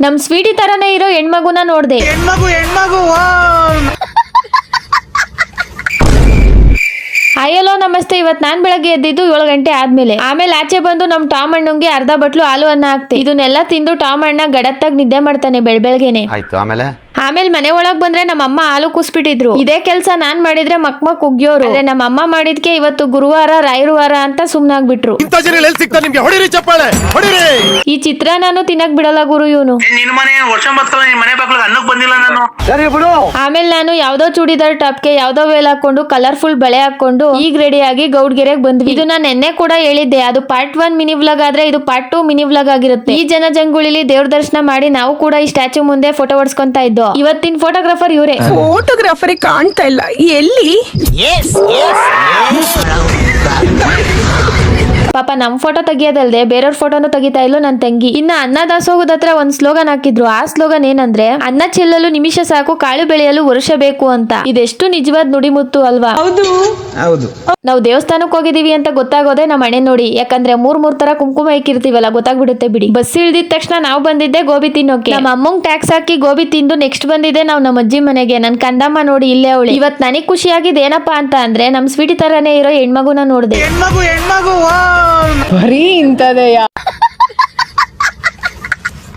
ನಮ್ ಸ್ವೀಟಿ ತರನೇ ಇರೋ ಹೆಣ್ಮಗುನ ನೋಡ್ದೆ. ಹೆಣ್ಮಗು ಹೆಣ್ಮಗು ಅಯ್ಯಲೋ ನಮಸ್ತೆ. ಇವತ್ ನಾನ್ ಬೆಳಗ್ಗೆ ಎದ್ದಿದ್ದು ಏಳು ಗಂಟೆ ಆದ್ಮೇಲೆ. ಆಮೇಲೆ ಆಚೆ ಬಂದು ನಮ್ ಟಾಮ್ ಅಣ್ಣಂಗೆ ಅರ್ಧ ಬಟ್ಲು ಹಾಲು ಅನ್ನ ಹಾಕ್ತೆ ಇದನ್ನೆಲ್ಲ ತಿಂದು ಟಾಮ್ ಅಣ್ಣ ಗಡತ್ತಾಗಿ ನಿದ್ದೆ ಮಾಡ್ತಾನೆ ಬೆಳ್ ಬೆಳಗ್ಗೆನೆ ಆಯ್ತು ಆಮೇಲೆ? ಆಮೇಲೆ ಮನೆ ಒಳಗ್ ಬಂದ್ರೆ ನಮ್ಮಅಮ್ಮ ಹಾಲು ಕುಸ್ಬಿಟ್ಟಿದ್ರು. ಇದೇ ಕೆಲಸ ನಾನ್ ಮಾಡಿದ್ರೆ ಮಕ್ ಮಕ್ ಉಗ್ಯೋರು. ನಮ್ಮಅಮ್ಮ ನಮ್ಮ ಅಮ್ಮ ಮಾಡಿದ್ಕೆ ಇವತ್ತು ಗುರುವಾರ ರಾಯರುವಾರ ಅಂತ ಸುಮ್ನಾಗ್ಬಿಟ್ರು. ಇಂಥ ಜನ ಎಲ್ಲಿ ಸಿಗ್ತಾ ನಿಮ್ಗೆ? ಹೊಡಿರಿ ಚಪ್ಪಾಳೆ ಹೊಡಿರಿ! ಈ ಚಿತ್ರ ನಾನು ತಿನ್ನಕ್ ಬಿಡಲ್ಲ ಗುರು ಇವನು. ನಿನ್ ಮನೆ ವರ್ಷ ಬರ್ತಲ್ಲ ನಿನ್ ಮನೆ ಬಾಗ್ಲಿಗೆ ಅನ್ನಕ್ ಬಂದಿಲ್ಲ ನಾನು. ಆಮೇಲೆ ನಾನು ಯಾವ್ದೋ ಚೂಡಿದಾರ್ ಟಾಪ್ಗೆ ಯಾವ್ದೋ ವೇಲ್ ಹಾಕೊಂಡು ಕಲರ್ಫುಲ್ ಬಳೆ ಹಾಕೊಂಡು ಈಗ ರೆಡಿ ಆಗಿ ಗೌಡ್ಗೆರೆಗೆ ಬಂದ್ವಿ. ಇದು ನಾನು ನೆನ್ನೆ ಕೂಡ ಹೇಳಿದ್ದೆ ಅದು ಪಾರ್ಟ್ ಒನ್ ಮಿನಿ ವ್ಲಾಗ್ ಆದ್ರೆ ಇದು ಪಾರ್ಟ್ ಟು ಮಿನಿ ವ್ಲಾಗ್ ಆಗಿರುತ್ತೆ. ಈ ಜನ ಜಂಗುಳಿಲಿ ದೇವ್ರ ದರ್ಶನ ಮಾಡಿ ನಾವು ಕೂಡ ಈ ಸ್ಟ್ಯಾಚು ಮುಂದೆ ಫೋಟೋ ಹೊಡ್ಸ್ಕೊಂತ ಇದ್ದೋ. ಇವತ್ತಿನ ಫೋಟೋಗ್ರಾಫರ್ ಇವರೇ. ಫೋಟೋಗ್ರಾಫರ್ ಕಾಣ್ತಾ ಇಲ್ಲ. ಎಲ್ಲಿ? ಪಾಪ ನಮ್ ಫೋಟೋ ತೆಗಿಯೋದಲ್ದೆ ಬೇರೆಯವ್ರ ಫೋಟೋನು ತೆಗಿತಾ ಇಲ್ಲೋ ನನ್ನ ತಂಗಿ. ಇನ್ನ ಅನ್ನ ದಾಸೋಗದ ಹತ್ರ ಒಂದ್ ಸ್ಲೋಗನ್ ಹಾಕಿದ್ರು. ಆ ಸ್ಲೋಗನ್ ಏನಂದ್ರೆ ಅನ್ನ ಚೆಲ್ಲಲು ನಿಮಿಷ ಸಾಕು ಕಾಳು ಬೆಳೆಯಲು ವರ್ಷ ಬೇಕು ಅಂತ. ಇದೆಷ್ಟು ನಿಜವಾದ ನುಡಿಮುತ್ತು ಅಲ್ವಾ? ಹೌದು. ನಾವು ದೇವಸ್ಥಾನಕ್ಕೆ ಹೋಗಿದೀವಿ ಅಂತ ಗೊತ್ತಾಗೋದೇ ನಮ್ಮ ಮನೆ ನೋಡಿ. ಯಾಕಂದ್ರೆ ಮೂರ್ ಮೂರ್ ತರ ಕುಂಕುಮ ಇಕ್ಕಿರ್ತೀವಲ್ಲ ಗೊತ್ತಾಗ್ಬಿಡುತ್ತೆ ಬಿಡಿ. ಬಸ್ ಇಳ್ದಿದ ತಕ್ಷಣ ನಾವು ಬಂದಿದ್ದೆ ಗೋಬಿ ತಿನ್ನೋಕೆ. ನಮ್ಮ ಅಮ್ಮಂಗ್ ಟ್ಯಾಕ್ಸ್ ಹಾಕಿ ಗೋಬಿ ತಿಂದು ನೆಕ್ಸ್ಟ್ ಬಂದಿದ್ದೆ ನಾವು ನಮ್ಮ ಅಜ್ಜಿ ಮನೆಗೆ. ನನ್ ಕಂದಮ್ಮ ನೋಡಿ ಇಲ್ಲೇ ಅವಳು. ಇವತ್ ನನಗ್ ಖುಷಿಯಾಗಿದ್ದೇನಪ್ಪ ಅಂತ ಅಂದ್ರೆ ನಮ್ ಸ್ವೀಟಿ ತರನೇ ಇರೋ ಹೆಣ್ಮಗುನ ನೋಡಿದೆ. ಹೆಣ್ಮಗು ಹೆಣ್ಮಗು ಬರೀ ಇಂಥದೆಯಾ?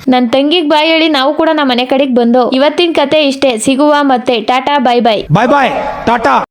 ನನ್ ತಂಗಿಗ್ ಬಾಯ್ ಹೇಳಿ ನಾವು ಕೂಡ ನಮ್ಮ ಮನೆ ಕಡೆಗೆ ಬಂದು. ಇವತ್ತಿನ ಕತೆ ಇಷ್ಟೇ. ಸಿಗುವ ಮತ್ತೆ. Tata bye bye. Bye bye tata.